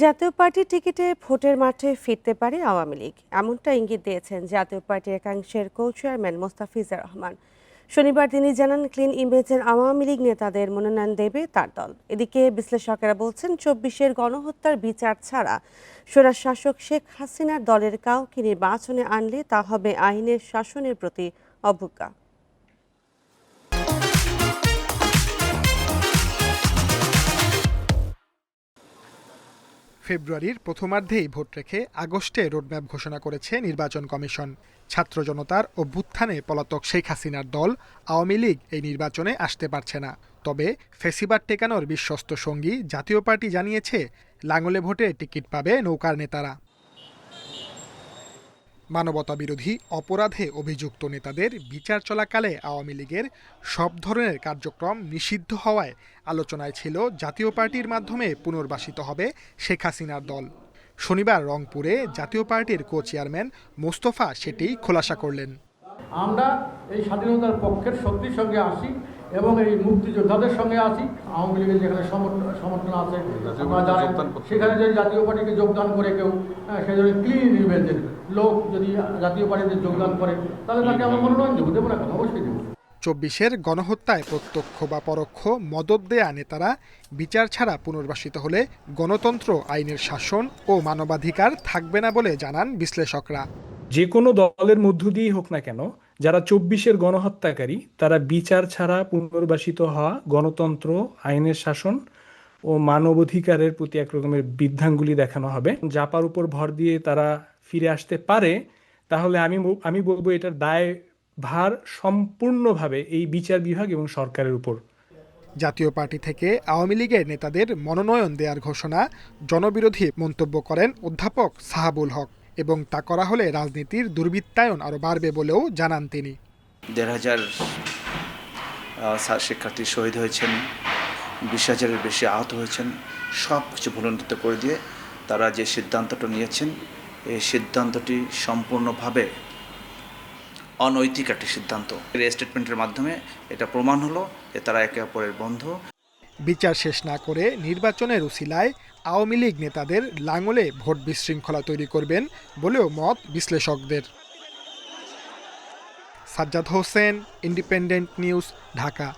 জাতীয় পার্টির টিকিটে ভোটের মাঠে ফিরতে পারে আওয়ামী লীগ। এমনটা ইঙ্গিত দিয়েছেন জাতীয় পার্টির একাংশের কো চেয়ারম্যান মোস্তাফিজুর রহমান। শনিবার তিনি জানান, ক্লিন ইমেজের আওয়ামী লীগ নেতাদের মনোনয়ন দেবে তার দল। এদিকে বিশ্লেষকেরা বলছেন, চব্বিশের গণহত্যার বিচার ছাড়া স্বরাজ শাসক শেখ হাসিনার দলের কাউকে নির্বাচনে আনলে তা হবে আইনের শাসনের প্রতি অবজ্ঞা। ফেব্রুয়ারির প্রথমার্ধেই ভোট রেখে আগস্টে রোডম্যাপ ঘোষণা করেছে নির্বাচন কমিশন। ছাত্র জনতার অভ্যুত্থানে পলাতক শেখ হাসিনার দল আওয়ামী লীগ এই নির্বাচনে আসতে পারছে না। তবে ফেসিবার টেকানোর বিশ্বস্ত সঙ্গী জাতীয় পার্টি জানিয়েছে, লাঙলে ভোটে টিকিট পাবে নৌকার নেতারা। মানবতা বিরোধী অপরাধে অভিযুক্ত নেতাদের বিচার চলাকালে আওয়ামী লীগের সব ধরনের কার্যক্রম নিষিদ্ধ হওয়ায় আলোচনায় ছিল জাতীয় পার্টির মাধ্যমে পুনর্বাসিত হবে শেখ হাসিনার দল। শনিবার রংপুরে জাতীয় পার্টির কো চেয়ারম্যান মোস্তফা সেটি খোলাসা করলেন। আমরা এই স্বাধীনতার পক্ষের শক্তির সঙ্গে আসি এবং এই মুক্তিযোদ্ধাদের সঙ্গে আসি। আওয়ামী লীগের যেখানে সমর্থন আছে সেখানে যদি জাতীয় পার্টিকে যোগদান করে কেউ হ্যাঁ, সে ক্লিন ইমেজের লোক যদি জাতীয় পার্টিতে যোগদান করে তাহলে তাকে আমরা মনোনয়ন দেবো দেবো না কেন? অবশ্যই দেবো। চব্বিশের গণহত্যায় প্রত্যক্ষ বা পরোক্ষ মদত দেয়া নেতারা বিচার ছাড়া পুনর্বাসিত হলে গণতন্ত্র আইনের শাসন ও মানবাধিকার থাকবে না বলে জানান বিশ্লেষকরা। যে কোনো দলের মধ্য দিয়েই হোক না কেন যারা চব্বিশের গণহত্যাকারী তারা বিচার ছাড়া পুনর্বাসিত হওয়া গণতন্ত্র আইনের শাসন ও মানবাধিকারের প্রতি এক রকমের বৃদ্ধাঙ্গুলি দেখানো হবে। জাপার উপর ভর দিয়ে তারা ফিরে আসতে পারে তাহলে আমি আমি বলব এটার দায় ভার সম্পূর্ণভাবে এই বিচার বিভাগ এবং সরকারের উপর। জাতীয় পার্টি থেকে আওয়ামী লীগের নেতাদের মনোনয়ন দেওয়ার ঘোষণা জনবিরোধী মন্তব্য করেন অধ্যাপক সাহাবুল হক এবং তা করা হলে রাজনীতির দুর্বৃত্তায়ন আরও বাড়বে বলেও জানান তিনি। দেড় হাজার শিক্ষার্থী শহীদ হয়েছেন বিশ হাজারের বেশি আহত হয়েছেন সব কিছু ভুলণ্ঠিত করে দিয়ে তারা যে সিদ্ধান্তটা নিয়েছেন এই সিদ্ধান্তটি সম্পূর্ণভাবে অনৈতিক একটি সিদ্ধান্ত। এই স্টেটমেন্টের মাধ্যমে এটা প্রমাণ হলো যে তারা একে অপরের বন্ধু। বিচার শেষ না করে নির্বাচনের উসিলায় আওয়ামী লীগ নেতাদের লাঙলে ভোট বিশৃঙ্খলা তৈরি করবেন বলেও মত বিশ্লেষকদের। Sajjad Hossain independent news Dhaka.